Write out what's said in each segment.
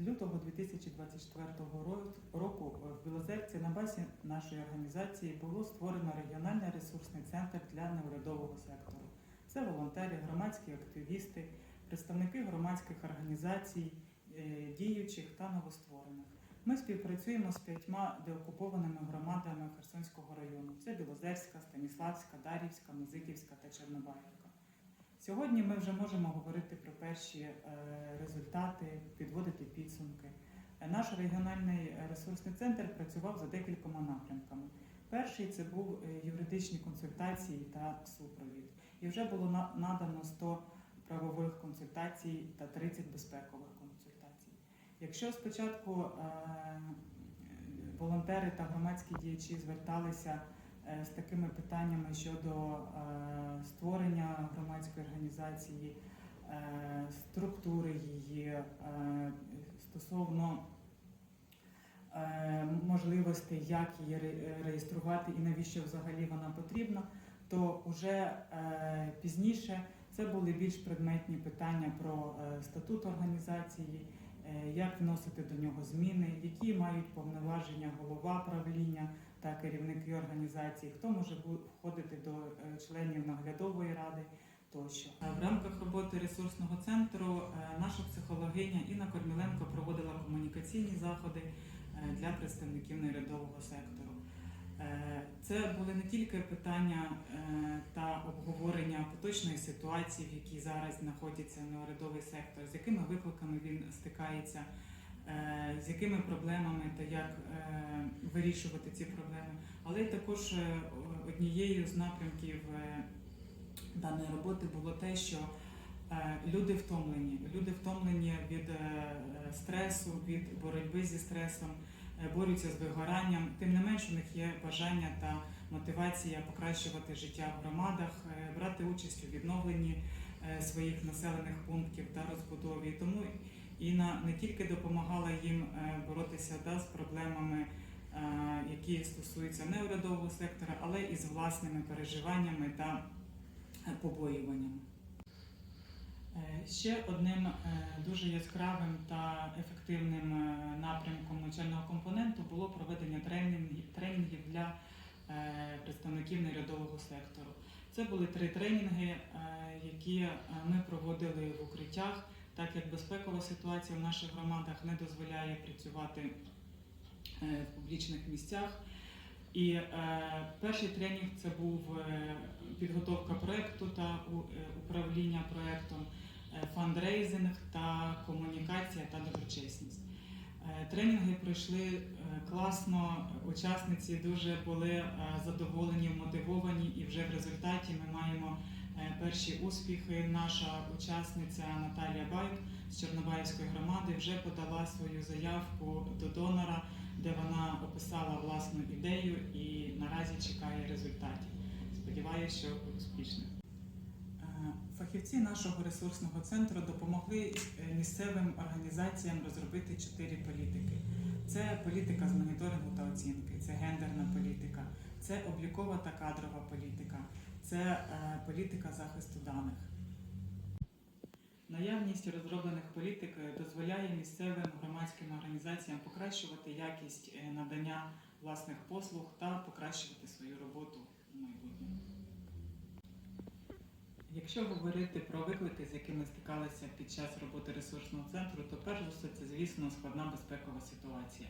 Лютого 2024 року в Білозерці на базі нашої організації було створено регіональний ресурсний центр для неурядового сектору. Це волонтери, громадські активісти, представники громадських організацій, е, діючих та новостворених. Ми співпрацюємо з п'ятьма деокупованими громадами Херсонського району. Це Білозерська, Станіславська, Дарівська, Музиківська та Чорнобаївка. Сьогодні ми вже можемо говорити про перші е, результати, підводити підсумки. Наш регіональний ресурсний центр працював за декількома напрямками. Перший це був е, юридичні консультації та супровід. І вже було надано 100 правових консультацій та 30 безпекових консультацій. Якщо спочатку е, волонтери та громадські діячі зверталися з такими питаннями щодо е, створення громадської організації, е, структури її е, стосовно е, можливостей, як її реєструвати і навіщо взагалі вона потрібна, то вже е, пізніше це були більш предметні питання про е, статут організації, е, як вносити до нього зміни, які мають повноваження голова правління та керівники організації, хто може входити до е, членів наглядової ради. Тощо Е, в рамках роботи ресурсного центру е, наша психологиня Інна Корміленко проводила комунікаційні заходи е, для представників нерядового сектору. Це були не тільки питання е, та обговорення поточної ситуації, в якій зараз знаходиться неурядовий сектор, з якими викликами він стикається, е, з якими проблемами та як е, вирішувати ці проблеми, але також однією з напрямків даної роботи було те, що люди втомлені. Люди втомлені від стресу, від боротьби зі стресом, борються з вигоранням. Тим не менш, у них є бажання та мотивація покращувати життя в громадах, е, брати участь у відновленні е, своїх населених пунктів та розбудові. Тому Інна не тільки допомагала їм е, боротися да, з проблемами, е, які стосуються неурядового сектора, але і з власними переживаннями та е, побоюваннями. Ще одним е, дуже яскравим та ефективним е, напрямком навчального компоненту було проведення тренінгів, для е, представників неурядового сектору. Це були три тренінги, які ми проводили в укриттях, так як безпекова ситуація в наших громадах не дозволяє працювати в публічних місцях. І е, перший тренінг це був підготовка проекту та управління проектом, е, фандрейзинг та комунікація та доброчесність. Е, Тренінги пройшли е, класно, учасниці дуже були е, задоволені, мотивовані, і вже в результаті ми маємо е, перші успіхи. Наша учасниця Наталія Байк з Чорнобаївської громади вже подала свою заявку до донора, де вона описала власну ідею і наразі чекає результатів. Сподіваюся, що успішних. Фахівці нашого ресурсного центру допомогли е, місцевим організаціям розробити чотири політики: це політика з моніторингу та оцінки, це гендерна політика, це облікова та кадрова політика, це е, політика захисту даних. Наявність розроблених політик е, дозволяє місцевим громадським організаціям покращувати якість надання власних послуг та покращувати свою роботу в майбутньому. Якщо говорити про виклики, з якими стикалися під час роботи ресурсного центру, то перш за все це, звісно, складна безпекова ситуація.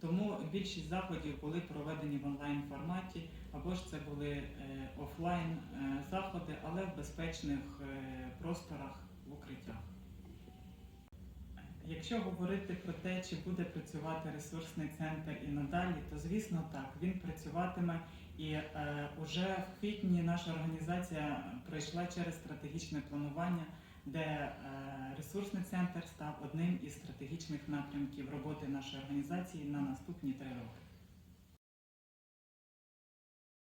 Тому більшість заходів були проведені в онлайн форматі, або ж це були е, офлайн е, заходи, але в безпечних е, просторах в укриттях. Якщо говорити про те, чи буде працювати ресурсний центр і надалі, то звісно так, він працюватиме і е, уже в квітні наша організація пройшла через стратегічне планування, де е, ресурсний центр став одним із стратегічних напрямків роботи нашої організації на наступні три роки.